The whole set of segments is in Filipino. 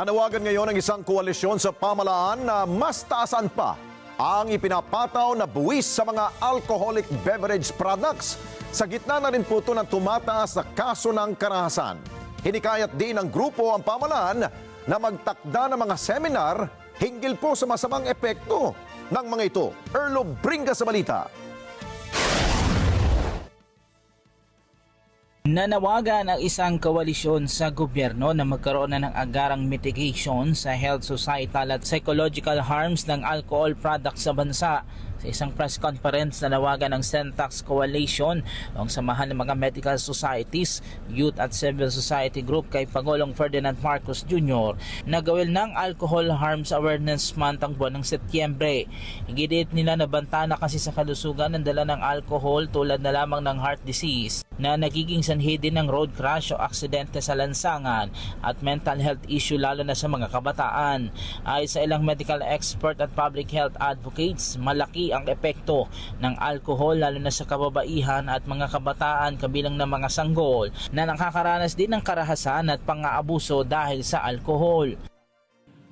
Nanawagan ngayon ng isang koalisyon sa pamalaan na mas taasan pa ang ipinapataw na buwis sa mga alcoholic beverage products. Sa gitna na rin po ito ng tumataas na kaso ng karahasan. Hinikayat din ng grupo ang pamalaan na magtakda ng mga seminar hinggil po sa masamang epekto ng mga ito. Erlo Bringa sa balita. Nanawagan ang isang koalisyon sa gobyerno na magkaroon na ng agarang mitigation sa health, societal at psychological harms ng alcohol products sa bansa. Sa isang press conference na nawagan ng Sentax Coalition ang samahan ng mga medical societies, youth at civil society group kay Pangulong Ferdinand Marcos Jr. nagawil ng Alcohol Harms Awareness Month ang buwan ng Setyembre. Higit nila na banta na kasi sa kalusugan ng dala ng alcohol tulad na lamang ng heart disease na nagiging sanhi din ng road crash o aksidente sa lansangan at mental health issue lalo na sa mga kabataan. Ay sa ilang medical expert at public health advocates, malaki ang epekto ng alcohol lalo na sa kababaihan at mga kabataan kabilang ng mga sanggol na nakakaranas din ng karahasan at pang-aabuso dahil sa alcohol.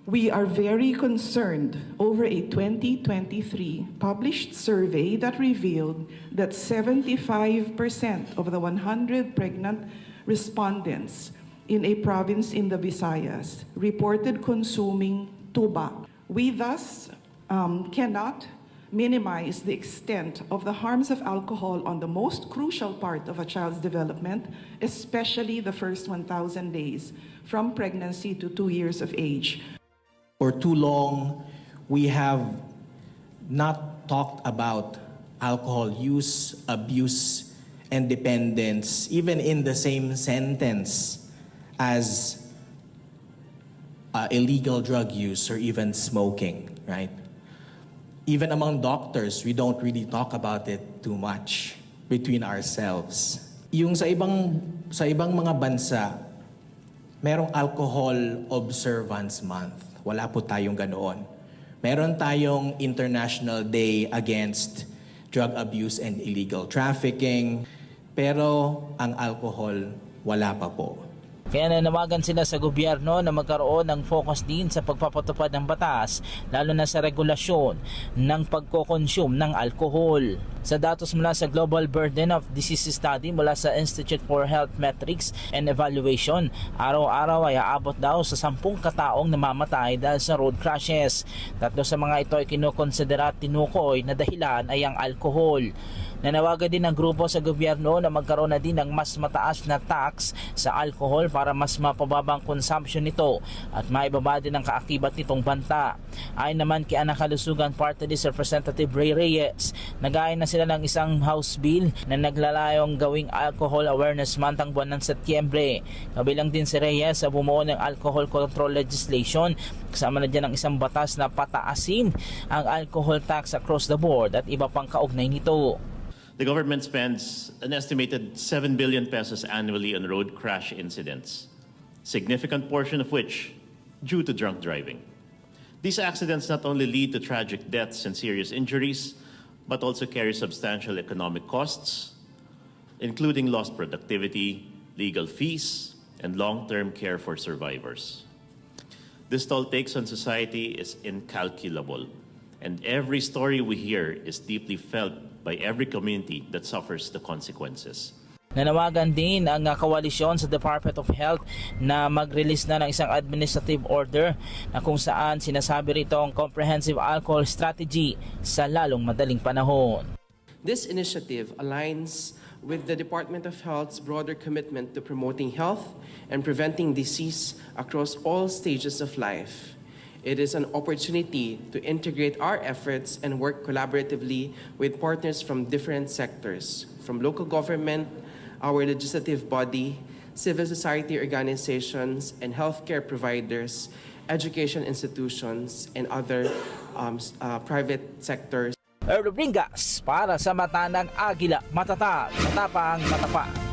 We are very concerned over a 2023 published survey that revealed that 75% of the 100 pregnant respondents in a province in the Visayas reported consuming tuba. We thus um, cannot minimize the extent of the harms of alcohol on the most crucial part of a child's development, especially the first 1,000 days from pregnancy to two years of age. For too long, we have not talked about alcohol use, abuse, and dependence, even in the same sentence as uh, illegal drug use or even smoking, right? Even among doctors, we don't really talk about it too much between ourselves. Yung sa ibang sa ibang mga bansa, merong alcohol observance month. Wala po tayong ganoon. Meron tayong International Day Against Drug Abuse and Illegal Trafficking. Pero ang alcohol, wala pa po. Kaya nanawagan sila sa gobyerno na magkaroon ng focus din sa pagpapatupad ng batas, lalo na sa regulasyon ng pagkokonsume ng alkohol. Sa datos mula sa Global Burden of Disease Study mula sa Institute for Health Metrics and Evaluation, araw-araw ay aabot daw sa 10 kataong namamatay dahil sa road crashes. Tatlo sa mga ito ay kinukonsidera at tinukoy na dahilan ay ang alkohol. Nanawagan din ng grupo sa gobyerno na magkaroon na din ng mas mataas na tax sa alcohol para mas mapababa ang consumption nito at maibaba din ang kaakibat nitong banta. Ayon naman kay Anak Kalusugan Party List Representative Ray Reyes, nagaya na sila ng isang House Bill na naglalayong gawing Alcohol Awareness Month ang buwan ng Setyembre. Kabilang din si Reyes sa bumuo ng Alcohol Control Legislation kasama na dyan ang isang batas na pataasin ang alcohol tax across the board at iba pang kaugnay nito. The government spends an estimated 7 billion pesos annually on road crash incidents, significant portion of which due to drunk driving. These accidents not only lead to tragic deaths and serious injuries, but also carry substantial economic costs, including lost productivity, legal fees, and long-term care for survivors. This toll takes on society is incalculable, and every story we hear is deeply felt by every community that suffers the consequences. Nanawagan din ang uh, koalisyon sa Department of Health na mag-release na ng isang administrative order na kung saan sinasabi rito ang comprehensive alcohol strategy sa lalong madaling panahon. This initiative aligns with the Department of Health's broader commitment to promoting health and preventing disease across all stages of life. It is an opportunity to integrate our efforts and work collaboratively with partners from different sectors, from local government, our legislative body, civil society organizations, and healthcare providers, education institutions, and other um, uh, private sectors. Erlo Bringas para sa mata ng Agila Matatag, Matapang Matapa.